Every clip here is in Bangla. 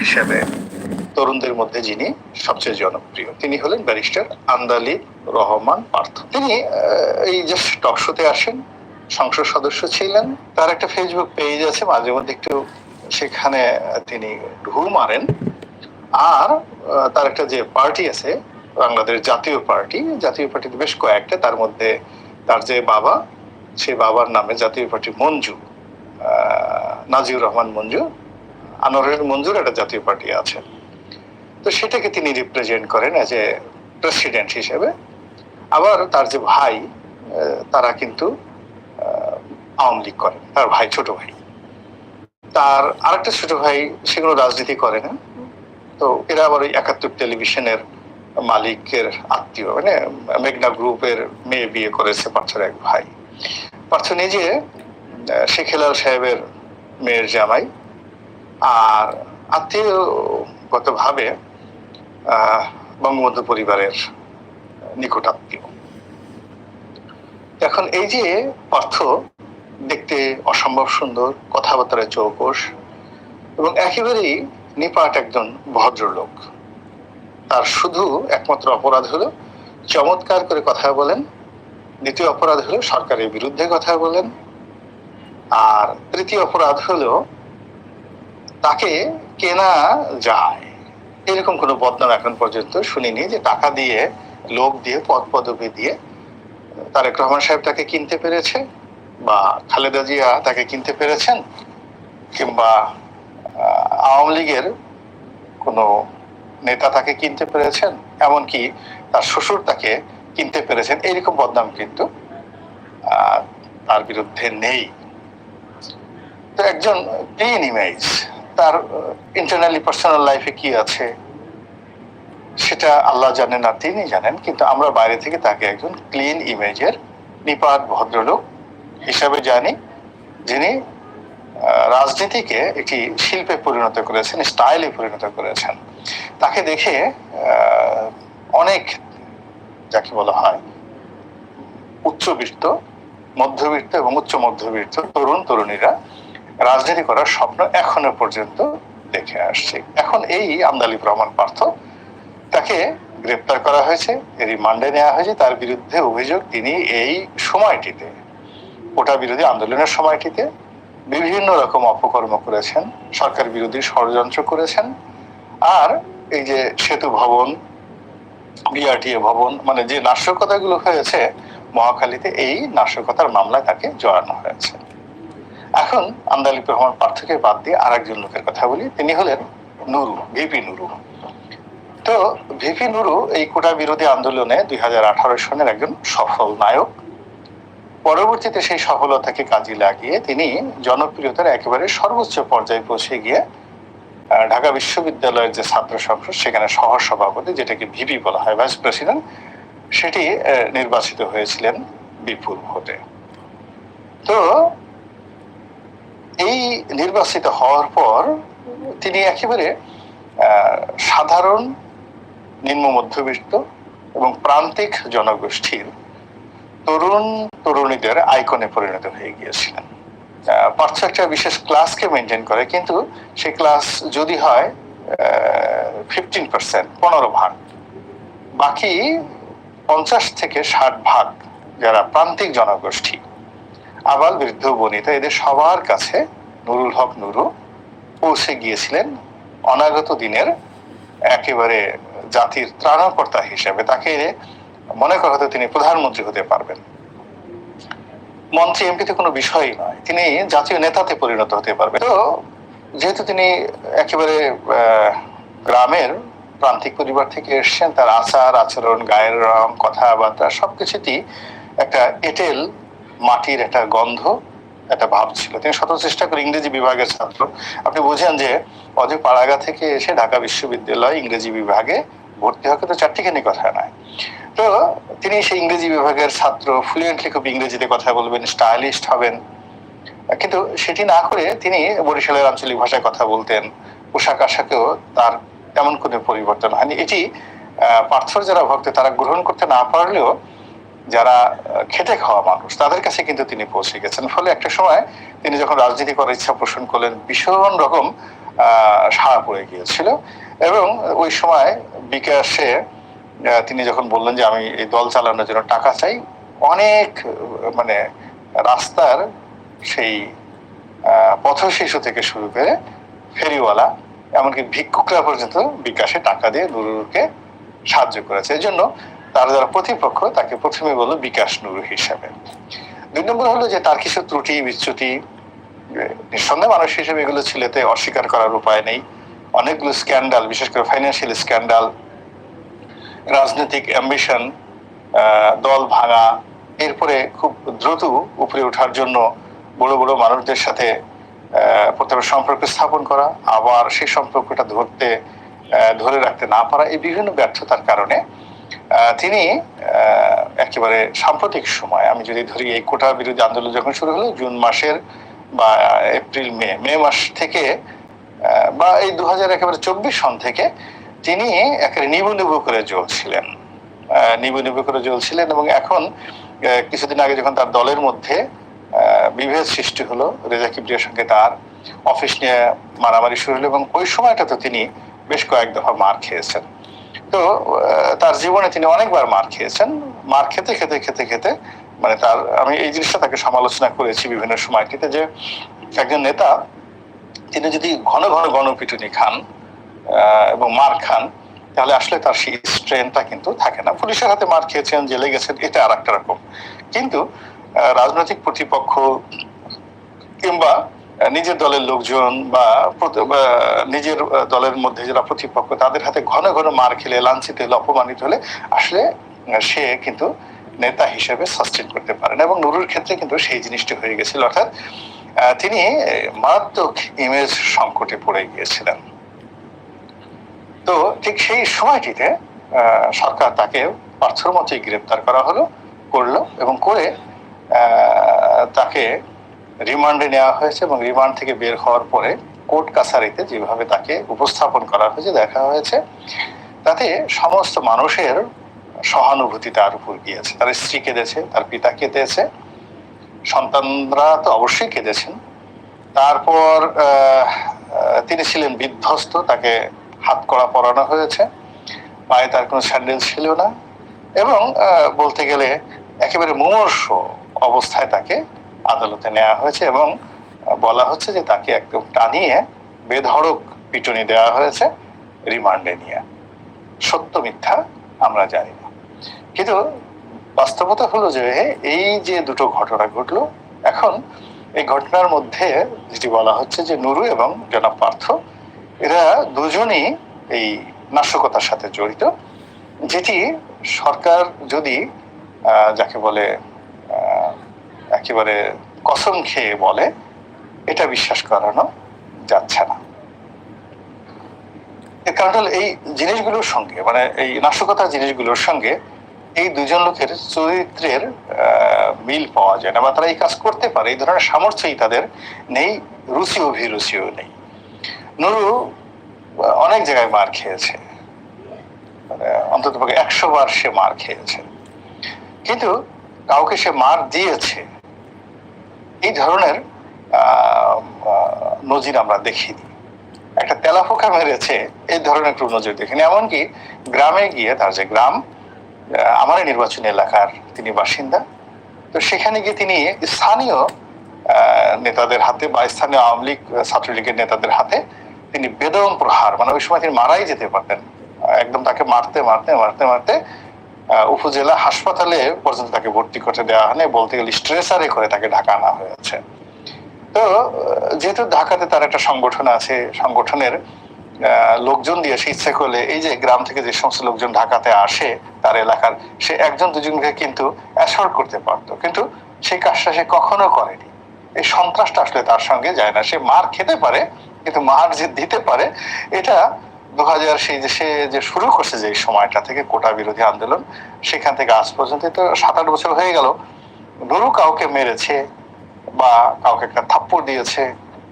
হিসেবে তরুণদের মধ্যে যিনি সবচেয়ে জনপ্রিয়, তিনি হলেন ব্যারিস্টার আন্দালি রহমান পার্থ। তিনি এই যে টক শোতে আসেন, সংসদ সদস্য ছিলেন, তার একটা ফেসবুক পেজ আছে, মাঝে মধ্যে একটু সেখানে তিনি ঢু মারেন। আর তার একটা যে পার্টি আছে, বাংলাদেশ জাতীয় পার্টি জাতীয় পার্টিতে বেশ কয়েকটা, তার মধ্যে তার যে বাবা, সে বাবার নামে জাতীয় পার্টি মঞ্জু নাজিউর রহমান মঞ্জু আনোয়ারের মঞ্জুর একটা জাতীয় পার্টি আছে। তো সেটাকে তিনি রিপ্রেজেন্ট করেন অ্যাজ এ প্রেসিডেন্ট হিসেবে। আবার তার যে ভাই তারা কিন্তু আওয়ামী লীগ করেন তার ভাই ছোট ভাই। তার আরেকটা ছোট ভাই সেগুলো রাজনীতি করে না। তো এরা আবার ওই একাত্তর টেলিভিশনের মালিকের আত্মীয়। মানে মেঘনা গ্রুপের মেয়ে বিয়ে করেছে পার্থর এক ভাই। পার্থ নিজে আহ, শেখ হেলাল সাহেবের মেয়ের জামাই। আর আত্মীয়গত ভাবে বঙ্গবন্ধু পরিবারের নিকট আত্মীয়। এখন এই যে পার্থ দেখতে অসম্ভব সুন্দর কথাবার্তায় চৌকস এবং একেবারেই নিপাট একজন ভদ্রলোক। তার শুধু একমাত্র অপরাধ হলো, চমৎকার করে কথা বলেন। দ্বিতীয় অপরাধ হলো, সরকারের বিরুদ্ধে কথা বলেন। আর তৃতীয় অপরাধ হলো তাকে কেনা যায়। এরকম কোনো বদনাম এখন পর্যন্ত শুনিনি যে টাকা দিয়ে লোক দিয়ে, পদ পদবি দিয়ে তারেক রহমান সাহেব তাকে কিনতে পেরেছে বা খালেদা জিয়া তাকে কিনতে পেরেছেন কিংবা আওয়ামী লীগের কোনো নেতা তাকে কিনতে পেরেছেন, এমনকি তার শ্বশুর তাকে কিনতে পেরেছেন এইরকম বদনাম কিন্তু তার বিরুদ্ধে নেই। তো একজন ক্লিন ইমেজ তার ইন্টারনালি পার্সোনাল লাইফে কি আছে? সেটা আল্লাহ জানেন আর তিনি জানেন, কিন্তু আমরা বাইরে থেকে তাকে একজন ক্লিন ইমেজের নিপাট ভদ্রলোক হিসাবে জানি, যিনি রাজনীতিকে একটি শিল্পে পরিণত করেছেন স্টাইলে পরিণত করেছেন। তাকে দেখে অনেক যাকে বলা হয় উচ্চবিত্ত, মধ্যবিত্ত এবং উচ্চ মধ্যবিত্ত তরুণ, তরুণীরা রাজনীতি করার স্বপ্ন এখনও পর্যন্ত দেখে আসছে। এখন এই আমদালি রহমান পার্থ। তাকে গ্রেপ্তার করা হয়েছে, রিমান্ডে নেওয়া হয়েছে, তার বিরুদ্ধে অভিযোগ তিনি এই সময়টিতে, ওটা বিরোধী আন্দোলনের সময়টিতে বিভিন্ন রকম অপকর্ম করেছেন, সরকার বিরোধী ষড়যন্ত্র করেছেন, আর এই যে সেতু ভবন, বিআরটিএ ভবন মানে যে নাশকতাগুলো হয়েছে মহাখালীতে, এই নাশকতার মামলায় তাকে জড়ানো হয়েছে। এখন আমদালিব রহমান পার্থকে বাদ দিয়ে আর একজন লোকের কথা বলি, তিনি হলেন নুরু ভিপি নুরু। তো ভিপি নুরু এই কোটা বিরোধী আন্দোলনে দু হাজার আঠারো সনের একজন সফল নায়ক। পরবর্তীতে সেই সফলতাকে কাজে লাগিয়ে তিনি জনপ্রিয়তার একেবারে সর্বোচ্চ পর্যায়ে পৌঁছে গিয়ে ঢাকা বিশ্ববিদ্যালয়ের যে ছাত্র সংসদ, সেখানে সহ সভাপতি যেটাকে ভিপি বলা হয় ভাইস প্রেসিডেন্ট সেটি নির্বাচিত হয়েছিলেন বিপুল ভোটে। তো নির্বাচিত হওয়ার পর তিনি একেবারে সাধারণ, নিম্ন মধ্যবিত্ত এবং প্রান্তিক জনগোষ্ঠীর তরুণ তরুণীদের আইকনে পরিণত হয়ে গিয়েছিলেন। পার্থ বিশেষ ক্লাসকে মেনটেন করে, কিন্তু সেই ক্লাস যদি হয় ফিফটিন পার্সেন্ট পনেরো ভাগ। বাকি পঞ্চাশ থেকে ষাট ভাগ যারা প্রান্তিক জনগোষ্ঠী আবাল বৃদ্ধ বনিতা এদের সবার কাছে নুরুল হক নুরু পৌঁছে গিয়েছিলেন অনাগত দিনের একেবারে জাতির ত্রাণকর্তা হিসেবে। তাকে মনে করা হতো তিনি প্রধানমন্ত্রী হতে পারবেন। মন্ত্রী এমপিতে কোনো বিষয়ই নয়। তিনি জাতীয় নেতাতে পরিণত হতে পারবেন। তো যেহেতু তিনি একেবারে গ্রামের প্রান্তিক পরিবার থেকে এসেছেন, তার আচার, আচরণ, গায়ের রং, কথাবার্তা, সবকিছুতেই একটা এঁটেল মাটির একটা গন্ধ একটা ভাব ছিল। তিনি শত চেষ্টা করে ইংরেজি বিভাগের ছাত্র। আপনি বুঝেন যে অজয় পাড়াগা থেকে এসে ঢাকা বিশ্ববিদ্যালয় ইংরেজি বিভাগে ভর্তি হওয়া কিন্তু চারটিখানি কথা নয় তো তিনি সেই ইংরেজি বিভাগের ছাত্র ফ্লুয়েন্টলি খুব ইংরেজিতে কথা বলবেন স্টাইলিস্ট হবেন। কিন্তু সেটি না করে তিনি বরিশালের আঞ্চলিক ভাষায় কথা বলতেন। পোশাক আশাকেও তার তেমন কোনো পরিবর্তন হয়নি। এটি পার্থর যারা ভক্ত, তারা গ্রহণ করতে না পারলেও যারা খেটে খাওয়া মানুষ, তাদের কাছে কিন্তু তিনি পৌঁছে গেছেন। ফলে একটা সময় তিনি যখন রাজনীতি করার ইচ্ছা পোষণ করলেন, ভীষণ রকম সাড়া পড়ে গিয়েছিল। এবং ওই সময় বিকাশে তিনি যখন বললেন যে আমি এই দল চালানোর জন্য টাকা চাই, অনেক মানে রাস্তার সেই পথ শিশু থেকে শুরু করে ফেরিওয়ালা, এমনকি ভিক্ষুকরা পর্যন্ত বিকাশে টাকা দিয়ে নুরুকে সাহায্য করেছে। এই জন্য তার যারা প্রতিপক্ষ তাকে প্রথমে বলল বিকাশ নুরু হিসাবে। দুই নম্বর হলো যে তার কিছু ত্রুটি, বিচ্যুতি নিঃসন্দেহে মানুষ হিসেবে এগুলো ছেলেতে অস্বীকার করার উপায় নেই। অনেকগুলো স্ক্যান্ডাল, বিশেষ করে ফাইন্যান্সিয়াল স্ক্যান্ডাল, রাজনৈতিক অ্যাম্বিশন দল ভাঙা, এরপরে খুব দ্রুত উপরে ওঠার জন্য বড় বড় মানুষদের সাথে প্রথমে সম্পর্ক স্থাপন করা, আবার সেই সম্পর্কটা ধরতে ধরে রাখতে না পারা, এই বিভিন্ন ব্যর্থতার কারণে তিনি একেবারে সাম্প্রতিক সময়, আমি যদি ধরি এই কোটা বিরোধী আন্দোলন যখন শুরু হলো, জুন মাসের বা এপ্রিল, মে মে মাস থেকে বা এই দু হাজার একেবারে চব্বিশ সন থেকে, তিনি একেবারে নিবু নিবু করে জ্বলছিলেন। নিবু নিবু করে জ্বলছিলেন এবং এখন কিছুদিন আগে যখন তার দলের মধ্যে বিভেদ সৃষ্টি হলো, রেজা কিবরিয়ার সঙ্গে তার অফিস নিয়ে মারামারি শুরু হলো এবং ওই সময়টা তো তিনি বেশ কয়েক দফা মার খেয়েছেন। তো তার জীবনে তিনি অনেকবার মার খেয়েছেন। মার খেতে খেতে খেতে খেতে মানে তার, আমি এই জিনিসটা তাকে সমালোচনা করেছি বিভিন্ন সময়টিতে যে একজন নেতা, তিনি যদি ঘন ঘন গণপিটুনি খান এবং মার খান, তাহলে আসলে তার সেই স্ট্রেনটা কিন্তু থাকে না। পুলিশের হাতে মার খেয়েছেন, জেলে গেছেন, এটা আর একটা রকম। কিন্তু রাজনৈতিক প্রতিপক্ষ কিংবা নিজের দলের লোকজন বা নিজের দলের মধ্যে যারা প্রতিপক্ষ, তাদের হাতে ঘন ঘন মার খেলে, লাঞ্ছিত হলে, অপমানিত হলে আসলে সে কিন্তু নেতা হিসেবে সাস্টেন করতে পারেন এবং নুরুর ক্ষেত্রে কিন্তু সেই জিনিসটি হয়ে গেছিল। অর্থাৎ তিনি মারাত্মক ইমেজ সংকটে পড়ে গিয়েছিলেন। তো ঠিক সেই সময়টিতে সরকার তাকে পাথর মতোই গ্রেপ্তার করা হলো, করল এবং করে তাকে রিমান্ডে নেওয়া হয়েছে এবং রিমান্ড থেকে বের হওয়ার পরে কোর্ট কাছারিতে যেভাবে তাকে উপস্থাপন করা হয়েছে, দেখা হয়েছে, তাতে সমস্ত মানুষের সহানুভূতি তার উপর গিয়েছে। তার স্ত্রী কেঁদেছে, তার পিতা কেঁদেছে, সন্তানরা তো অবশ্যই কেঁদেছেন। তারপর তিনি ছিলেন বিধ্বস্ত, তাকে হাত কড়া পরানো হয়েছে, পায়ে তার কোনো স্যান্ডেল ছিল না এবং বলতে গেলে একেবারে মুমর্ষ অবস্থায় তাকে আদালতে নেওয়া হয়েছে এবং বলা হচ্ছে যে তাকে একদম টানিয়ে বেধড়ক পিটুনি দেওয়া হয়েছে, রিমান্ডে নিয়ে। সত্য মিথ্যা আমরা জানি না। কিন্তু বাস্তবতা হলো যে এই যে দুটো ঘটনা ঘটলো, এখন এই ঘটনার মধ্যে যেটি বলা হচ্ছে যে নুরু এবং জনাব পার্থ, এরা দুজনই এই নাশকতার সাথে জড়িত, যেটি সরকার যদি যাকে বলে একেবারে কসম খেয়ে বলে, এটা বিশ্বাস করানো যাচ্ছে না। এর কারণ হলো এই জিনিসগুলোর সঙ্গে মানে এই নাশকতার জিনিসগুলোর সঙ্গে এই দুজন লোকের চরিত্রের মিল পাওয়া যায় না, বা তারা এই কাজ করতে পারে, এই ধরনের সামর্থ্যই তাদের নেই, রুচি অভিরুচিও নেই। নুরু অনেক জায়গায় মার খেয়েছে। মানে অন্তত একশো বার সে মার খেয়েছে। কিন্তু কাউকে সে মার দিয়েছে ধরনের আহ, আহ, নজির আমরা দেখিনি। একটা তেলাপোকা মেরেছে এই ধরনের কোনো নজির দেখিনি। এমনকি গ্রামে গিয়ে তার যে গ্রাম আহ, আমারই নির্বাচনী এলাকার তিনি বাসিন্দা। তো সেখানে গিয়ে তিনি স্থানীয় নেতাদের হাতে বা স্থানীয় আওয়ামী লীগ ছাত্রলীগের নেতাদের হাতে তিনি বেদম প্রহার। মানে ওই সময় তিনি মারাই যেতে পারতেন। একদম তাকে মারতে মারতে মারতে মারতে উপজেলা হাসপাতালে পর্যন্ত তাকে ভর্তি করতে দেওয়া হয়নি, বলতে গেলে স্ট্রেসারে করে তাকে ঢাকা আনা হয়েছে। তো যেহেতু ঢাকাতে তার একটা সংগঠন আছে, সংগঠনের লোকজন দিয়ে সে ইচ্ছে করলে এই যে গ্রাম থেকে যে সমস্ত লোকজন ঢাকাতে আসে তার এলাকার, সে একজন দুজনকে কিন্তু অ্যাসল্ট করতে পারতো। কিন্তু সেই কাজটা সে কখনো করেনি। এই সন্ত্রাসটা আসলে তার সঙ্গে যায় না। সে মার খেতে পারে, কিন্তু মার যে দিতে পারে, এটা দু হাজার সেই যে সে যে শুরু করছে যে সময়টা থেকে কোটা বিরোধী আন্দোলন, সেখান থেকে আজ পর্যন্ত তো সাত আট বছর হয়ে গেল। নুরু কাউকে মেরেছে বা কাউকে একটা থাপ্পড় দিয়েছে,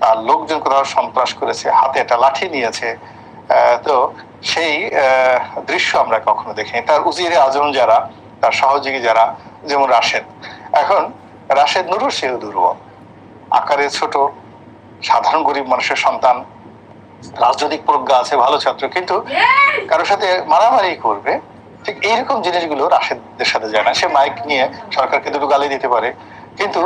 তার লোকজন কোথাও সন্ত্রাস করেছে, হাতে একটা লাঠি নিয়েছে তো সেই দৃশ্য আমরা কখনো দেখিনি। তার উজিরে আজম যারা, তার সহযোগী যারা, যেমন রাশেদ। এখন রাশেদ নুরু সেও দুর্বল, আকারে ছোট, সাধারণ গরিব মানুষের সন্তান রাজনৈতিক প্রজ্ঞা আছে ভালো ছাত্র কিন্তু কারোর সাথে মারামারি করবে ঠিক এইরকম জিনিসগুলো রাশেদদের সাথে যায় না। সে মাইক নিয়ে সরকারকে দুটো গালি দিতে পারে কিন্তু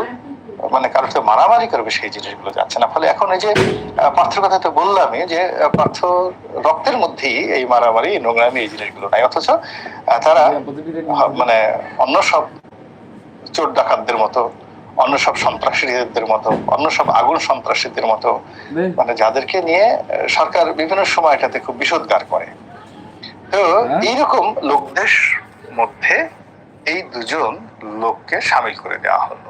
মানে কারোর সাথে মারামারি করবে সেই জিনিসগুলো যাচ্ছে না। ফলে এখন এই যে আহ, পার্থর কথা তো বললামই যে পার্থ রক্তের মধ্যেই এই মারামারি নোংরামি এই জিনিসগুলো নাই। অথচ তারা মানে অন্য সব চোর ডাকাতদের মতো অন্য সব সন্ত্রাসীদের মতো অন্য সব আগুন সন্ত্রাসীদের মতো মানে যাদেরকে নিয়ে সরকার বিভিন্ন সময় এটাতে খুব বিষোদ্গার করে। তো হ্যাঁ? এইরকম লোকদের মধ্যে এই দুজন লোককে সামিল করে দেওয়া হলো।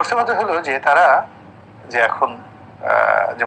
প্রশ্নগত হলো যে তারা যে এখন আহ, যে